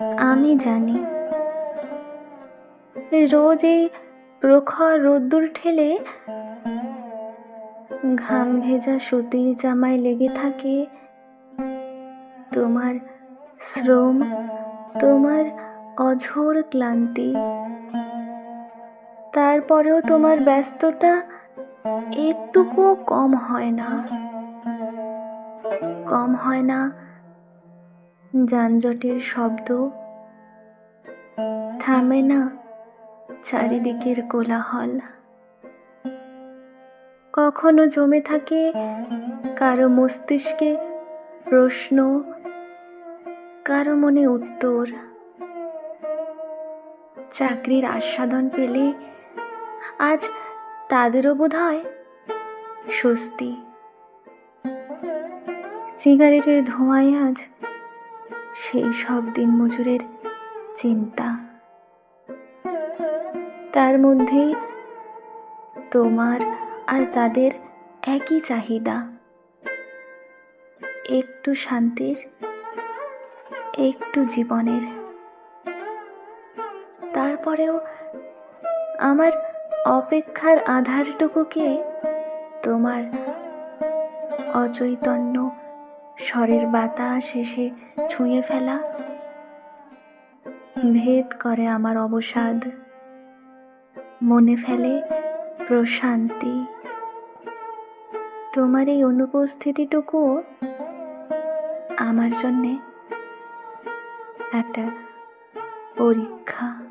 আমি জানি। রোজ এই প্রখর রোদ্দুর ঠেলে ঘাম ভেজা সুতির জামায় লেগে থাকে। তোমার শ্রম, তোমার অঝোর ক্লান্তি, তারপরেও তোমার ব্যস্ততা একটুকুও কম হয় না। কম হয় না যানজটের শব্দ। থামে না চারিদিকের কোলাহল। কখনো জমে থাকে কারও মস্তিষ্কে প্রশ্ন, কারও মনে উত্তর। চাকরির আস্বাদন পেলে আজ তাদেরও বোধ হয় স্বস্তি। সিগারেটের ধোঁয়ায় আজ সেই সব দিন মজুরের চিন্তা। তার মধ্যেই তোমার আর তাদের একই চাহিদা। একটু শান্তির, একটু জীবনের। তারপরেও আমার অপেক্ষার আধারটুকুকে তোমার অচৈতন্য স্বরের বাতাস এসে ছুঁয়ে ফেলা। ভেদ করে আমার অবসাদ। মনে ফেলে প্রশান্তি। তোমার এই অনুপস্থিতিটুকু আমার জন্যে একটা পরীক্ষা।